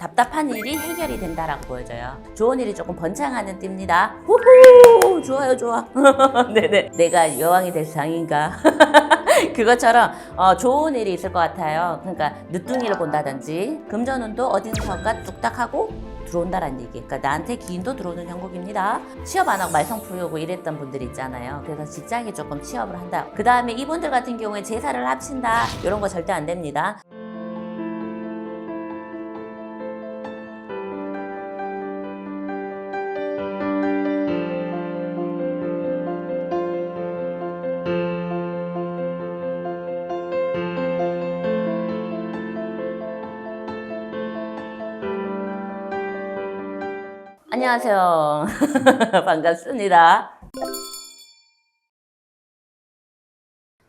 답답한 일이 해결이 된다라고 보여져요. 좋은 일이 조금 번창하는 띠입니다. 후후 좋아요 좋아. 네네. 내가 여왕이 될 상인가? 그것처럼 어, 좋은 일이 있을 것 같아요. 그러니까 늦둥이를 본다든지 금전운도 어딘가가 뚝딱하고 들어온다라는 얘기. 그러니까 나한테 기인도 들어오는 형국입니다. 취업 안 하고 말썽부리고 이랬던 분들 있잖아요. 그래서 직장에 조금 취업을 한다. 그 다음에 이분들 같은 경우에 제사를 합친다. 이런 거 절대 안 됩니다. 안녕하세요. 반갑습니다.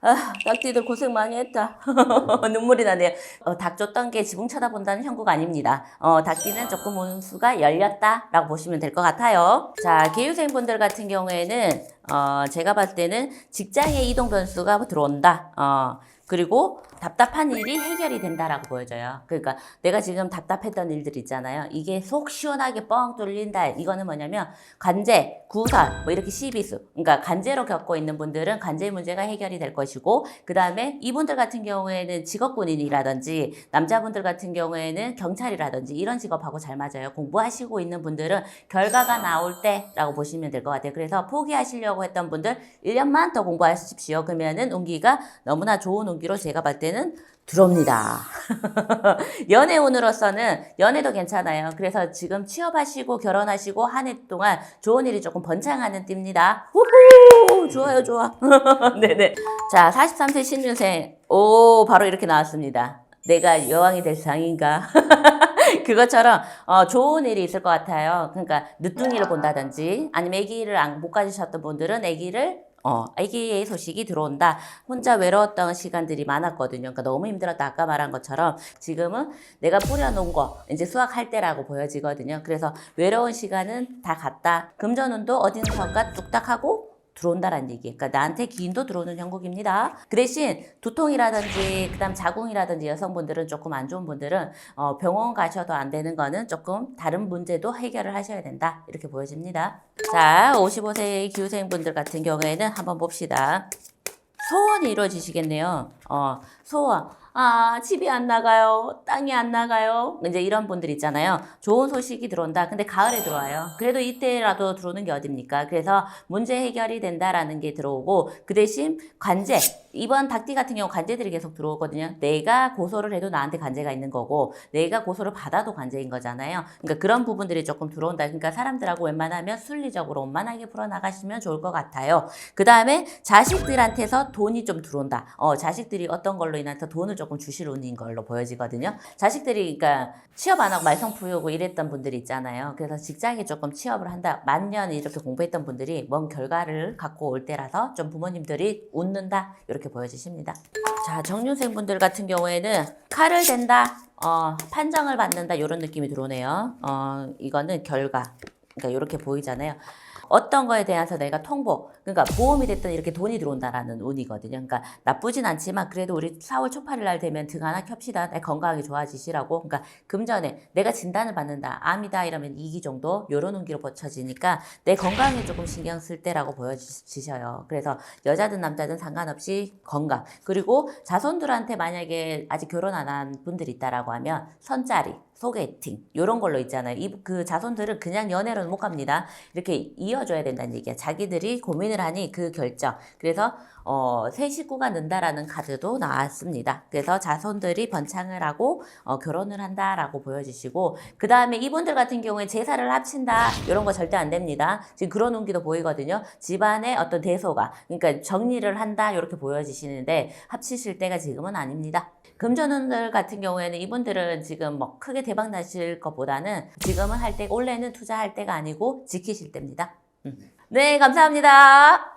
아, 닭띠들 고생 많이 했다. 눈물이 나네요. 어, 닭 줬던 게 지붕 쳐다본다는 형국 아닙니다. 어, 닭띠는 조금 운수가 열렸다라고 보시면 될 것 같아요. 자, 개유생분들 같은 경우에는 어, 제가 봤을 때는 직장의 이동 변수가 들어온다. 어, 그리고 답답한 일이 해결이 된다라고 보여져요. 그러니까 내가 지금 답답했던 일들 있잖아요. 이게 속 시원하게 뻥 뚫린다. 이거는 뭐냐면 관제, 구설, 뭐 이렇게 시비수. 그러니까 관제로 겪고 있는 분들은 관제 문제가 해결이 될 것이고, 그 다음에 이분들 같은 경우에는 직업군인이라든지 남자분들 같은 경우에는 경찰이라든지 이런 직업하고 잘 맞아요. 공부하시고 있는 분들은 결과가 나올 때라고 보시면 될 것 같아요. 그래서 포기하시려고 했던 분들 1년만 더 공부하십시오. 그러면은 운기가 너무나 좋은 운기 로 제가 봤을 때는 들어옵니다. 연애운으로서는 연애도 괜찮아요. 그래서 지금 취업하시고 결혼하시고 한 해 동안 좋은 일이 조금 번창하는 띠입니다. 후후 좋아요 좋아. 네네. 자 43세 신유생 오 바로 이렇게 나왔습니다. 내가 여왕이 될 상인가? 그것처럼 어, 좋은 일이 있을 것 같아요. 그러니까 늦둥이를 본다든지 아니면 아기를 안- 못 가지셨던 분들은 아기를 어, 아기의 소식이 들어온다. 혼자 외로웠던 시간들이 많았거든요. 그러니까 너무 힘들었다. 아까 말한 것처럼 지금은 내가 뿌려놓은 거 이제 수확할 때라고 보여지거든요. 그래서 외로운 시간은 다 갔다. 금전운도 어딘가가 뚝딱하고 들어온다라는 얘기. 그러니까 나한테 기인도 들어오는 형국입니다. 그 대신 두통이라든지 그다음 자궁이라든지 여성분들은 조금 안 좋은 분들은 어, 병원 가셔도 안 되는 거는 조금 다른 문제도 해결을 하셔야 된다. 이렇게 보여집니다. 자, 55세의 기후생분들 같은 경우에는 한번 봅시다. 소원이 이루어지시겠네요. 어, 소원. 아, 집이 안 나가요. 땅이 안 나가요. 이제 이런 분들 있잖아요. 좋은 소식이 들어온다. 근데 가을에 들어와요. 그래도 이때라도 들어오는 게 어딥니까? 그래서 문제 해결이 된다라는 게 들어오고, 그 대신 관제. 이번 닭띠 같은 경우 관제들이 계속 들어오거든요. 내가 고소를 해도 나한테 관제가 있는 거고, 내가 고소를 받아도 관제인 거잖아요. 그러니까 그런 부분들이 조금 들어온다. 그러니까 사람들하고 웬만하면 순리적으로 원만하게 풀어나가시면 좋을 것 같아요. 그 다음에 자식들한테서 돈이 좀 들어온다. 어, 자식들이 어떤 걸로 인해서 돈을 조금 운인 걸로 보여지거든요. 자식들이 그러니까 취업 안 하고 말썽부리고 이랬던 분들이 있잖아요. 그래서 직장에 조금 취업을 한다. 만년 이렇게 공부했던 분들이 먼 결과를 갖고 올 때라서 좀 부모님들이 웃는다. 이렇게 보여지십니다. 자, 정년생분들 같은 경우에는 칼을 댄다. 어, 판정을 받는다. 이런 느낌이 들어오네요. 어, 이거는 결과. 그러니까 이렇게 보이잖아요. 어떤 거에 대해서 내가 통보, 그러니까 보험이 됐든 이렇게 돈이 들어온다라는 운이거든요. 그러니까 나쁘진 않지만 그래도 우리 4월 초팔일 날 되면 등 하나 켭시다. 내 건강하게 좋아지시라고. 그러니까 금전에 내가 진단을 받는다. 암이다 이러면 2기 정도 요런 운기로 버쳐지니까 내 건강에 조금 신경 쓸 때라고 보여지셔요. 그래서 여자든 남자든 상관없이 건강. 그리고 자손들한테 만약에 아직 결혼 안 한 분들이 있다라고 하면 선짜리. 소개팅 요런 걸로 있잖아요. 이 그 자손들은 그냥 연애로는 못 갑니다. 이렇게 이어 줘야 된다는 얘기야. 자기들이 고민을 하니 그 결정. 그래서 어, 새 식구가 는다라는 카드도 나왔습니다. 그래서 자손들이 번창을 하고 어, 결혼을 한다라고 보여주시고 그 다음에 이분들 같은 경우에 제사를 합친다 이런 거 절대 안 됩니다. 지금 그런 운기도 보이거든요. 집안의 어떤 대소가 그러니까 정리를 한다 이렇게 보여지시는데 합치실 때가 지금은 아닙니다. 금전운들 같은 경우에는 이분들은 지금 뭐 크게 대박 나실 것보다는 지금은 할 때, 원래는 투자할 때가 아니고 지키실 때입니다. 음. 네, 감사합니다.